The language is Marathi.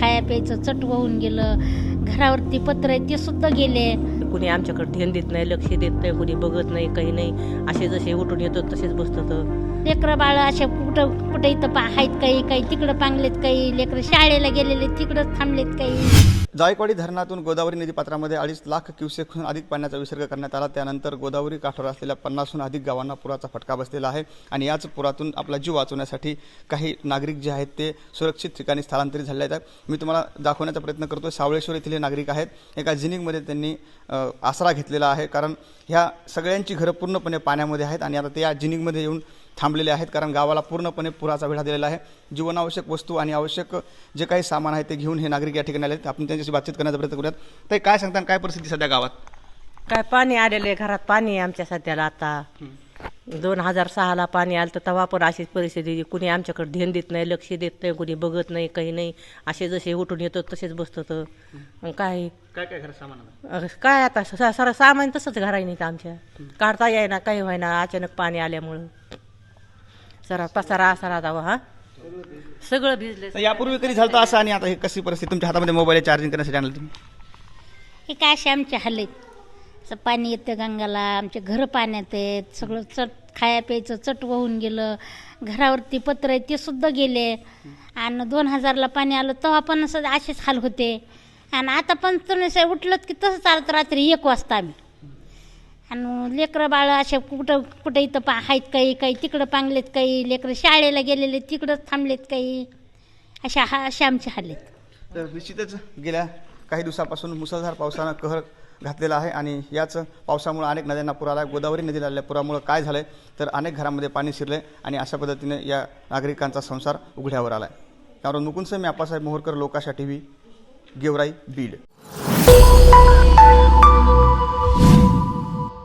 खाया प्यायचं चट वाहून गेलं घरावरती पत्र आहे ते सुद्धा गेले. कुणी आमच्याकडे ध्यान देत नाही लक्ष देत नाही कुणी बघत नाही काही नाही. असे जसे उठून येतो तसेच बसतात. लेकरं बाळ अशा कुठं कुठं इथं पा आहेत काही काही तिकडं पांगलेत काही लेकरं शाळेला गेलेले तिकडंच थांबलेत काही. जायकवाडी धरणातून गोदावरी नदीपात्रामध्ये अडीच लाख क्युसेकहून अधिक पाण्याचा विसर्ग करण्यात आला. त्यानंतर गोदावरी काठावर असलेल्या पन्नासहून अधिक गावांना पुराचा फटका बसलेला आहे. आणि याच पुरातून आपला जीव वाचवण्यासाठी काही नागरिक जे आहेत ते सुरक्षित ठिकाणी स्थलांतरित झाले आहेत. मी तुम्हाला दाखवण्याचा प्रयत्न करतो सावळेश्वर येथील हे नागरिक आहेत. एका जिनिंगमध्ये त्यांनी आसरा घेतलेला आहे. कारण ह्या सगळ्यांची घरं पूर्णपणे पाण्यामध्ये आहेत. आणि आता ते या जिनिंगमध्ये येऊन थांबलेले आहेत कारण गावाला पूर्णपणे पुराचा वेढा दिलेला आहे. जीवनावश्यक वस्तू आणि आवश्यक जे काही सामान आहे ते घेऊन हे नागरिक या ठिकाणी आले आहेत. आपण त्यांच्याशी बातचीत करण्याचा प्रयत्न करूयात. ते काय सांगतात काय परिस्थिती सध्या गावात? काय पाणी आलेलं आहे घरात पाणी आहे आमच्या सध्याला आता. दोन हजार सहाला पाणी आलं तर तेव्हा पण अशीच परिस्थिती कुणी आमच्याकडे ध्यान देत नाही लक्ष देत नाही कुणी बघत नाही काही नाही. असे जसे उठून येतो तसेच बसतात मग काय? काय काय सामान अगं, काय आता? स- सारं सामान तसंच घराई नाही आमच्या. काढता येईना काही व्हायना अचानक पाणी आल्यामुळं. सरा पसारा असा जावं हा? सगळं भिजले. यापूर्वी कधी झालं असं आणि आता हे कशी परिस्थिती? तुमच्या हातामध्ये मोबाईल चार्जिंग करण्यासाठी आणलं तुम्ही? हे काय असे आमचे हाल आहेत? असं पाणी येतं गंगाला आमचे घरं पाण्यात आहेत सगळं चट खाया प्यायचं चट वाहून गेलं. घरावरती पत्र आहे ते सुद्धा गेले. आणि दोन हजारला पाणी आलं तेव्हा पण असं असेच हाल होते. आणि आता पण तुम्ही उठलं की तसं चालत रात्री एक वाजता आम्ही. आणि लेकरं बाळं असे कुठं कुठं इथं पा आहेत काही काही तिकडं पांगलेत काही लेकरं शाळेला गेलेले तिकडंच थांबलेत काही. अशा हा असे आमचे हाल आहेत. तर निश्चितच गेल्या काही दिवसापासून मुसळधार पावसानं कहर घातलेला आहे आणि याच पावसामुळे अनेक नद्यांना पूर आला गोदावरी नदीला आलेल्या पुरामुळे काय झालंय तर अनेक घरामध्ये पाणी शिरले आणि अशा पद्धतीने या नागरिकांचा संसार उघड्यावर आलाय. त्यावर मुकुंद मी आप्पासाहेब मोहरकर लोकाशा टी व्ही गेवराई बीड.